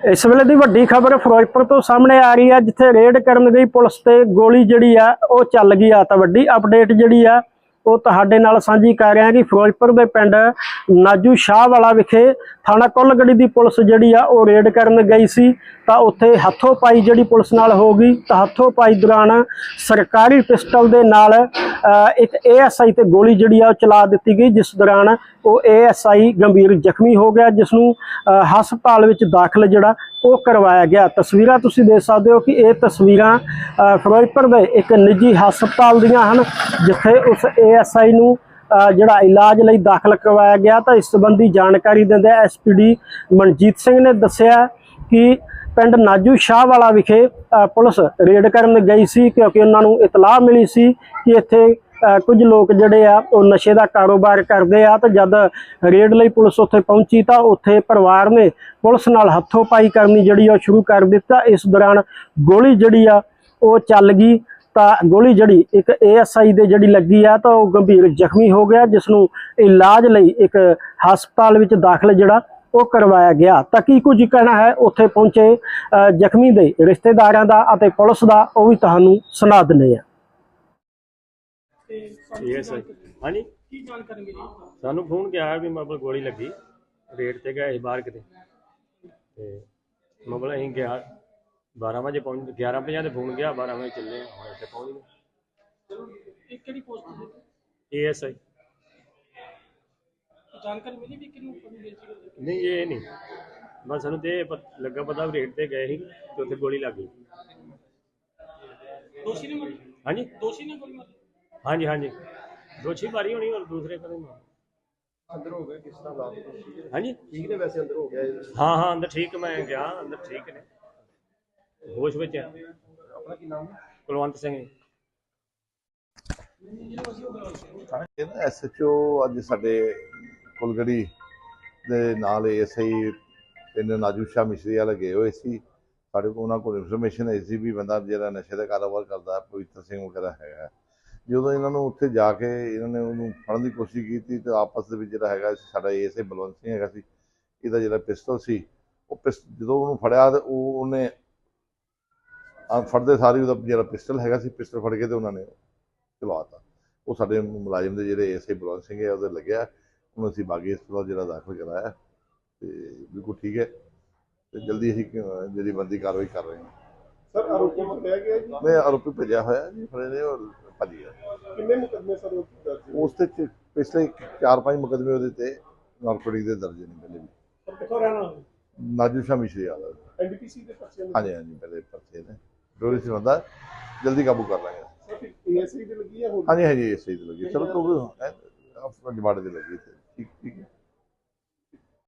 ਇਸ ਵੇਲੇ ਦੀ ਵੱਡੀ ਖਬਰ ਫਿਰੋਜ਼ਪੁਰ ਤੋਂ ਸਾਹਮਣੇ ਆ ਰਹੀ ਹੈ, ਜਿੱਥੇ ਰੇਡ ਕਰਨ ਗਈ ਪੁਲਿਸ ਤੇ ਗੋਲੀ ਜਿਹੜੀ ਆ, ਉਹ ਚੱਲ ਗਈ ਆ। ਤਾਂ ਵੱਡੀ ਅਪਡੇਟ ਜਿਹੜੀ ਆ, ਉਹ ਤੁਹਾਡੇ ਨਾਲ ਸਾਂਝੀ ਕਰ ਰਿਹਾ ਕਿ ਫਿਰੋਜ਼ਪੁਰ ਦੇ ਪਿੰਡ ਨਾਜੂ ਸ਼ਾਹ ਵਾਲਾ ਵਿਖੇ ਥਾਣਾ ਕੁੱਲਗੜੀ ਦੀ ਪੁਲਿਸ ਜਿਹੜੀ ਆ ਉਹ ਰੇਡ ਕਰਨ ਗਈ ਸੀ ਤਾਂ ਉੱਥੇ ਹੱਥੋਂ ਪਾਈ ਜਿਹੜੀ ਪੁਲਿਸ ਨਾਲ ਹੋ ਗਈ ਤਾਂ ਹੱਥੋਂ ਪਾਈ ਦੌਰਾਨ ਸਰਕਾਰੀ ਪਿਸਟਲ ਦੇ ਨਾਲ ਅ, ਇੱਕ ਏਐਸਆਈ ਤੇ ਗੋਲੀ ਜਿਹੜੀ ਆ ਉਹ ਚਲਾ ਦਿੱਤੀ ਗਈ ਜਿਸ ਦੌਰਾਨ ਉਹ ਏਐਸਆਈ ਗੰਭੀਰ ਜ਼ਖਮੀ ਹੋ ਗਿਆ ਜਿਸ ਨੂੰ ਹਸਪਤਾਲ ਵਿੱਚ ਦਾਖਲ ਜਿਹੜਾ ਉਹ ਕਰਵਾਇਆ ਗਿਆ। ਤਸਵੀਰਾਂ ਤੁਸੀਂ ਦੇਖ ਸਕਦੇ ਹੋ ਕਿ ਇਹ ਤਸਵੀਰਾਂ ਫਿਰੋਜ਼ਪੁਰ ਦੇ ਇੱਕ ਨਿੱਜੀ ਹਸਪਤਾਲ ਦੀਆਂ ਹਨ ਜਿੱਥੇ ਉਸ ਏਐਸਆਈ ਨੂੰ ਜਿਹੜਾ ਇਲਾਜ ਲਈ ਦਾਖਲ ਕਰਵਾਇਆ ਗਿਆ ਤਾਂ ਇਸ ਸੰਬੰਧੀ ਜਾਣਕਾਰੀ ਦਿੰਦੇ ਐਸਪੀਡੀ ਮਨਜੀਤ ਸਿੰਘ ਨੇ ਦੱਸਿਆ ਕਿ ਪਿੰਡ ਨਾਜੂ ਸ਼ਾਹ ਵਾਲਾ ਵਿਖੇ ਪੁਲਿਸ ਰੇਡ ਕਰਨ ਗਈ ਸੀ ਕਿਉਂਕਿ ਉਹਨਾਂ ਨੂੰ ਇਤਲਾਹ ਮਿਲੀ ਸੀ ਕਿ ਇੱਥੇ ਕੁਝ ਲੋਕ ਜਿਹੜੇ ਆ, ਉਹ ਨਸ਼ੇ ਦਾ ਕਾਰੋਬਾਰ ਕਰਦੇ ਆ ਤਾਂ ਜਦ ਰੇਡ ਲਈ ਪੁਲਿਸ ਉੱਥੇ ਪਹੁੰਚੀ ਤਾਂ ਉੱਥੇ ਪਰਿਵਾਰ ਨੇ ਪੁਲਿਸ ਨਾਲ ਹੱਥੋਂ ਪਾਈ ਕਰਨੀ ਜਿਹੜੀ ਆ ਉਹ ਸ਼ੁਰੂ ਕਰ ਦਿੱਤਾ। ਇਸ ਦੌਰਾਨ ਗੋਲੀ ਜਿਹੜੀ ਆ, ਉਹ ਚੱਲ ਗਈ ਤਾਂ ਗੋਲੀ ਜਿਹੜੀ ਇੱਕ ਏਐਸਆਈ ਦੇ ਜਿਹੜੀ ਲੱਗੀ ਆ ਤਾਂ ਉਹ ਗੰਭੀਰ ਜ਼ਖਮੀ ਹੋ ਗਿਆ ਜਿਸ ਨੂੰ ਇਲਾਜ ਲਈ ਇੱਕ ਹਸਪਤਾਲ ਵਿੱਚ ਦਾਖਲ ਜਿਹੜਾ ਉਹ ਕਰਵਾਇਆ ਗਿਆ। ਤਾਂ ਕੀ ਕੁਝ ਕਹਿਣਾ ਹੈ? ਉੱਥੇ ਪਹੁੰਚੇ ਜ਼ਖਮੀ ਦੇ ਰਿਸ਼ਤੇਦਾਰਾਂ ਦਾ ਅਤੇ ਪੁਲਿਸ ਦਾ ਉਹ ਵੀ ਤੁਹਾਨੂੰ ਸੁਣਾ ਦਿੰਦੇ ਆ। ਠੀਕ ਹੈ ਸਰ। ਹਾਂਜੀ? ਕੀ ਜਾਣਕਾਰੀ ਮਿਲੀ ਸਾਨੂੰ ਫੋਨ ਗਿਆ ਵੀ ਮਤਲਬ ਗੋਲੀ ਲੱਗੀ। ਰੇਡ ਤੇ ਗਏ ਬਾਹਰ ਕਿਤੇ। ਤੇ ਮਤਲਬ ਅਸੀਂ ਗਿਆ 12 ਵਜੇ ਪਹੁੰਚ 11 ਵਜੇ ਤੇ ਫੋਨ ਗਿਆ 12 ਵਜੇ ਚੱਲੇ ਹਾਂ, ਹੁਣ ਇੱਥੇ ਪਹੁੰਚ ਗਏ। ਇਹ ਕਿਹੜੀ ਪੋਸਟ ਤੇ ਏਐਸਆਈ ਜਾਣਕਾਰੀ ਮਿਲੀ ਵੀ ਕਿਹਨੂੰ ਪੜੀ ਗਈ? ਸੀ ਨਹੀਂ ਇਹ ਨਹੀਂ। ਬਸ ਸਾਨੂੰ ਤੇ ਇਹ ਪਤ- ਲੱਗਾ ਪਤਾ ਵੀ ਰੇਡ ਤੇ ਗਏ ਸੀ ਤੇ ਉੱਥੇ ਗੋਲੀ ਲੱਗ ਗਈ। ਦੋਸ਼ੀ ਨੇ ਮਾਰੀ? ਹਾਂਜੀ? ਦੋਸ਼ੀ ਨੇ ਗੋਲੀ ਮਾਰੀ? ਹਾਂਜੀ ਹਾਂਜੀ। ਦੋਸ਼ੀ ਮਾਰੀ ਹੋਣੀ ਔਰ ਦੂਸਰੇ ਕਦੇ ਮਾਰ। ਅੰਦਰ ਹੋ ਗਏ ਕਿਸ ਤਰ੍ਹਾਂ ਹਾਲਾਤ ਹਾਂਜੀ? ਠੀਕ ਨੇ ਵੈਸੇ ਅੰਦਰ ਹੋ ਗਿਆ ਇਹ। ਹਾਂ ਹਾਂ ਅੰਦਰ ਠੀਕ ਮੈਂ ਗਿਆ ਅੰਦਰ ਠੀਕ ਨੇ। ਹੋਸ਼ ਵਿੱਚ ਹੈ। ਆਪਣਾ ਕੀ ਨਾਮ ਹੈ? ਕੁਲਵੰਤ ਸਿੰਘ ਜੀ। ਐਸਐਚਓ ਅੱਜ ਸਾਡੇ ਕੁਲਗੜੀ ਦੇ ਨਾਲ ਐਸਆਈ ਪਿੰਡ ਨਾਜੂ ਸ਼ਾਹ ਮਿਸ਼ਰੀ ਵਾਲੇ ਗਏ ਹੋਏ ਸੀ। ਸਾਡੇ ਕੋਲ ਉਹਨਾਂ ਕੋਲ ਇਨਫੋਰਮੇਸ਼ਨ ਆਈ ਸੀ ਵੀ ਬੰਦਾ ਜਿਹੜਾ ਨਸ਼ੇ ਦਾ ਕਾਰੋਬਾਰ ਕਰਦਾ ਹੈ, ਪਵਿੱਤਰ ਸਿੰਘ ਵਗੈਰਾ ਹੈਗਾ। ਜਦੋਂ ਇਹਨਾਂ ਨੂੰ ਉੱਥੇ ਜਾ ਕੇ ਇਹਨਾਂ ਨੇ ਉਹਨੂੰ ਫੜਨ ਦੀ ਕੋਸ਼ਿਸ਼ ਕੀਤੀ ਤੇ ਆਪਸ ਦੇ ਵਿੱਚ ਜਿਹੜਾ ਹੈਗਾ ਸਾਡਾ ਐਸਆਈ ਬਲਵੰਤ ਸਿੰਘ ਹੈਗਾ ਸੀ ਇਹਦਾ ਜਿਹੜਾ ਪਿਸਤਲ ਸੀ ਉਹ ਪਿਸ ਜਦੋਂ ਉਹਨੂੰ ਫੜਿਆ ਤੇ ਉਹ ਉਹਨੇ ਆ ਫੜਦੇ ਸਾਰੀ ਉਹਦਾ ਜਿਹੜਾ ਪਿਸਤਲ ਹੈਗਾ ਸੀ ਪਿਸਤਲ ਫੜ ਕੇ ਤੇ ਉਹਨਾਂ ਨੇ ਚਲਵਾਤਾ ਉਹ ਸਾਡੇ ਮੁਲਾਜ਼ਮ ਦੇ ਜਿਹੜੇ ਐਸਏ ਬਲਵੰਤ ਸਿੰਘ ਹੈ ਉਹਦੇ ਲੱਗਿਆ। ਉਹਨੂੰ ਅਸੀਂ ਬਾਗੀ ਹਸਪਤਾਲ ਜਿਹੜਾ ਦਾਖਲ ਕਰਾਇਆ। ਤੇ ਬਿਲਕੁਲ ਠੀਕ ਹੈ। ਤੇ ਜਲਦੀ ਅਸੀਂ ਜਿਹੜੀ ਬੰਦੀ ਕਾਰਵਾਈ ਕਰ ਰਹੇ ਹਾਂ। ਸਰ ਆਰੋਪੀ ਲਿਆ ਗਿਆ ਜੀ? ਮੈਂ ਆਰੋਪੀ ਭੇਜਿਆ ਹੋਇਆ ਜੀ ਫੜੇ ਨੇ ਔਰ ਭੱਜ ਗਿਆ। ਕਿੰਨੇ ਮੁਕਦਮੇ ਸਰ? ਉਸ ਤੇ ਪਿਛਲੇ 4-5 ਮੁਕਦਮੇ ਉਹਦੇ ਤੇ ਨਾਰਕੋਟਿਕ ਦੇ ਦਰਜ ਨੇ ਪਹਿਲੇ ਵੀ। ਸਰ ਕਿੱਥੋਂ ਰਹਿਣਾ? ਨਾਜੂ ਸ਼ਾਹ ਮਿਸ਼ਰੀ ਵਾਲਾ ਐਨਡੀਪੀਸੀ ਦੇ ਪਰਚੇ ਹਾਂਜੀ ਹਾਂਜੀ ਪਹਿਲੇ ਪਰਚੇ ਨੇ। ਡੋਰੀ ਸੀ ਬੰਦਾ ਜਲਦੀ ਕਾਬੂ ਕਰ ਲਾਂਗੇ। ਏਐਸਆਈ ਦੇ ਲੱਗੀ ਹੈ ਹਾਂਜੀ ਹਾਂਜੀ ਇਸੇ ਦੀ ਲੱਗੀ ਚਲੋ ਤੋਂ ਜਵਾੜੇ ਦੇ ਲੱਗੀ ਤੇ